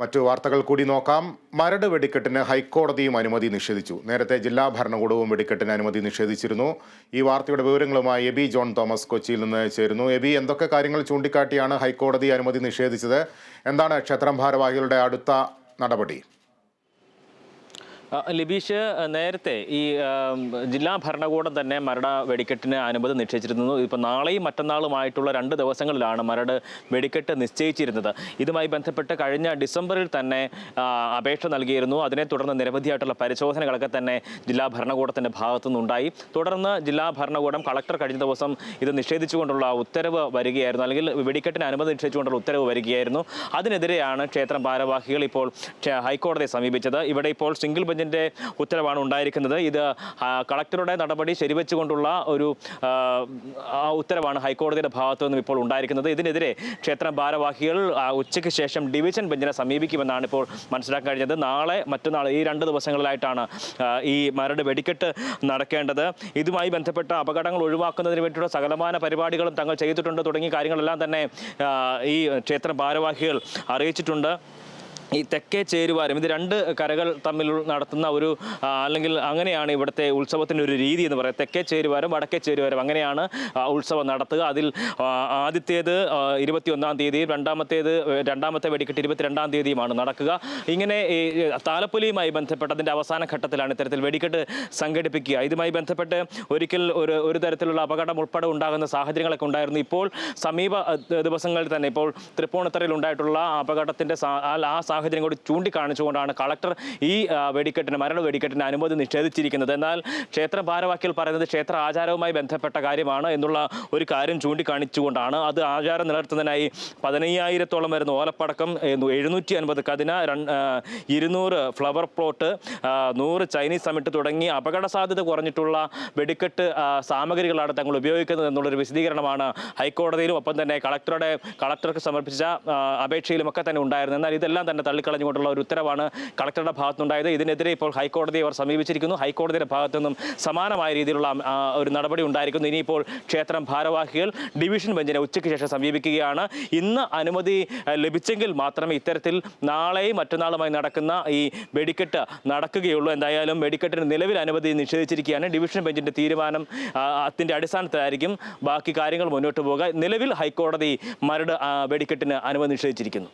മറ്റു വാർത്തകൾ കൂടി നോക്കാം. മരട് വെടിക്കെട്ടിന് ഹൈക്കോടതിയും അനുമതി നിഷേധിച്ചു. നേരത്തെ ജില്ലാ ഭരണകൂടവും വെടിക്കെട്ടിന് അനുമതി നിഷേധിച്ചിരുന്നു. ഈ വാർത്തയുടെ വിവരങ്ങളുമായി എബി ജോൺ തോമസ് കൊച്ചിയിൽ നിന്ന് ചേരുന്നു. എബി എന്തൊക്കെ കാര്യങ്ങൾ ചൂണ്ടിക്കാട്ടിയാണ് ഹൈക്കോടതി അനുമതി നിഷേധിച്ചത്? എന്താണ് ക്ഷേത്രം ഭാരവാഹികളുടെ അടുത്ത നടപടി? ലിബീഷ് നേരത്തെ ഈ ജില്ലാ ഭരണകൂടം തന്നെ മരട വെടിക്കെട്ടിന് അനുമതി നിശ്ചയിച്ചിരുന്നു. ഇപ്പോൾ നാളെയും മറ്റന്നാളുമായിട്ടുള്ള രണ്ട് ദിവസങ്ങളിലാണ് മരട് വെടിക്കെട്ട് നിശ്ചയിച്ചിരുന്നത്. ഇതുമായി ബന്ധപ്പെട്ട് കഴിഞ്ഞ ഡിസംബറിൽ തന്നെ അപേക്ഷ നൽകിയിരുന്നു. അതിനെ തുടർന്ന് നിരവധിയായിട്ടുള്ള പരിശോധനകളൊക്കെ തന്നെ ജില്ലാ ഭരണകൂടത്തിന്റെ ഭാഗത്തു നിന്നുണ്ടായി തുടർന്ന് ജില്ലാ ഭരണകൂടം കളക്ടർ കഴിഞ്ഞ ദിവസം ഇത് നിഷേധിച്ചുകൊണ്ടുള്ള ഉത്തരവ് വരികയായിരുന്നു. അല്ലെങ്കിൽ വെടിക്കെട്ടിന് അനുമതി നിഷേധിച്ചുകൊണ്ടുള്ള ഉത്തരവ് വരികയായിരുന്നു. അതിനെതിരെയാണ് ക്ഷേത്രം ഭാരവാഹികൾ ഇപ്പോൾ ഹൈക്കോടതിയെ സമീപിച്ചത്. ഇവിടെ ഇപ്പോൾ സിംഗിൾ ബെഞ്ചിന്റെ ഉത്തരവാണ് ഉണ്ടായിരിക്കുന്നത്. ഇത് കളക്ടറുടെ നടപടി ശരിവെച്ചുകൊണ്ടുള്ള ഒരു ഉത്തരവാണ് ഹൈക്കോടതിയുടെ ഭാഗത്തു നിന്നും ഇപ്പോൾ ഉണ്ടായിരിക്കുന്നത്. ഇതിനെതിരെ ക്ഷേത്ര ഭാരവാഹികൾ ഉച്ചയ്ക്ക് ശേഷം ഡിവിഷൻ ബെഞ്ചിനെ സമീപിക്കുമെന്നാണ് ഇപ്പോൾ മനസ്സിലാക്കാൻ കഴിഞ്ഞത്. നാളെ മറ്റന്നാൾ ഈ രണ്ട് ദിവസങ്ങളിലായിട്ടാണ് ഈ മരട് വെടിക്കെട്ട് നടക്കേണ്ടത്. ഇതുമായി ബന്ധപ്പെട്ട അപകടങ്ങൾ ഒഴിവാക്കുന്നതിന് വേണ്ടിയുള്ള സകലമാന പരിപാടികളും തങ്ങൾ ചെയ്തിട്ടുണ്ട്. തുടങ്ങിയ കാര്യങ്ങളെല്ലാം തന്നെ ഈ ക്ഷേത്ര ഭാരവാഹികൾ അറിയിച്ചിട്ടുണ്ട്. ഈ തെക്കേ ചേരുവാരം ഇത് രണ്ട് കരകൾ തമ്മിൽ നടത്തുന്ന ഒരു അല്ലെങ്കിൽ അങ്ങനെയാണ് ഇവിടുത്തെ ഉത്സവത്തിന്റെ ഒരു രീതി എന്ന് പറയുന്നത്. തെക്കേ ചേരുവാരം വടക്കേ ചേരുവാരം അങ്ങനെയാണ് ഉത്സവം നടത്തുക. അതിൽ ആദ്യത്തേത് ഇരുപത്തി ഒന്നാം തീയതി രണ്ടാമത്തേത് രണ്ടാമത്തെ വെടിക്കെട്ട് ഇരുപത്തിരണ്ടാം തീയതിയുമാണ് നടക്കുക. ഇങ്ങനെ ഈ താലപ്പൊലിയുമായി ബന്ധപ്പെട്ട് അതിന്റെ അവസാന ഘട്ടത്തിലാണ് ഇത്തരത്തിൽ വെടിക്കെട്ട് സംഘടിപ്പിക്കുക. ഇതുമായി ബന്ധപ്പെട്ട് ഒരിക്കൽ ഒരു ഒരു തരത്തിലുള്ള അപകടം ഉൾപ്പെടെ ഉണ്ടാകുന്ന സാഹചര്യങ്ങളൊക്കെ ഉണ്ടായിരുന്നു. ഇപ്പോൾ സമീപ ദിവസങ്ങളിൽ തന്നെ ഇപ്പോൾ തൃപ്പൂണിത്തറയിൽ ഉണ്ടായിട്ടുള്ള അപകടത്തിന്റെ ആ സാഹചര്യം കൂടി ചൂണ്ടിക്കാണിച്ചുകൊണ്ടാണ് കളക്ടർ ഈ വെടിക്കെട്ടിന് മരണ വെടിക്കെട്ടിന് അനുമതി നിഷേധിച്ചിരിക്കുന്നത്. എന്നാൽ ക്ഷേത്ര ഭാരവാഹികൾ പറയുന്നത് ക്ഷേത്ര ആചാരവുമായി ബന്ധപ്പെട്ട കാര്യമാണ് എന്നുള്ള ഒരു കാര്യം ചൂണ്ടിക്കാണിച്ചുകൊണ്ടാണ്. അത് ആചാരം നിലനിർത്തുന്നതിനായി പതിനയ്യായിരത്തോളം വരുന്ന ഓലപ്പടക്കം എഴുന്നൂറ്റി അൻപത് കതിന ഇരുന്നൂറ് ഫ്ലവർ പ്ലോട്ട് നൂറ് ചൈനീസ് സമിറ്റ് തുടങ്ങി അപകട സാധ്യത കുറഞ്ഞിട്ടുള്ള വെടിക്കെട്ട് സാമഗ്രികളാണ് തങ്ങൾ ഉപയോഗിക്കുന്നത് എന്നുള്ളൊരു വിശദീകരണമാണ് ഹൈക്കോടതിയിലും ഒപ്പം തന്നെ കളക്ടറുടെ കളക്ടർക്ക് സമർപ്പിച്ച അപേക്ഷയിലുമൊക്കെ തന്നെ ഉണ്ടായിരുന്നു എന്നാൽ ഇതെല്ലാം തന്നെ തള്ളിക്കളഞ്ഞുകൊണ്ടുള്ള ഒരു ഉത്തരവാണ് കളക്ടറുടെ ഭാഗത്തുണ്ടായത് ഇതിനെതിരെ ഇപ്പോൾ ഹൈക്കോടതിയെ അവർ സമീപിച്ചിരിക്കുന്നു. ഹൈക്കോടതിയുടെ ഭാഗത്തു നിന്നും സമാനമായ രീതിയിലുള്ള ഒരു നടപടി ഉണ്ടായിരിക്കുന്നു. ഇനിയിപ്പോൾ ക്ഷേത്രം ഭാരവാഹികൾ ഡിവിഷൻ ബെഞ്ചിനെ ഉച്ചയ്ക്ക് ശേഷം സമീപിക്കുകയാണ്. ഇന്ന് അനുമതി ലഭിച്ചെങ്കിൽ മാത്രമേ ഇത്തരത്തിൽ നാളെയും മറ്റന്നാളുമായി നടക്കുന്ന ഈ വെടിക്കെട്ട് നടക്കുകയുള്ളൂ. എന്തായാലും വെടിക്കെട്ടിന് നിലവിൽ അനുമതി നിഷേധിച്ചിരിക്കുകയാണ്. ഡിവിഷൻ ബെഞ്ചിന്റെ തീരുമാനം അതിന്റെ അടിസ്ഥാനത്തിലായിരിക്കും ബാക്കി കാര്യങ്ങൾ മുന്നോട്ട് പോകുക നിലവിൽ ഹൈക്കോടതി മരട് വെടിക്കെട്ടിന് അനുമതി നിഷേധിച്ചിരിക്കുന്നു.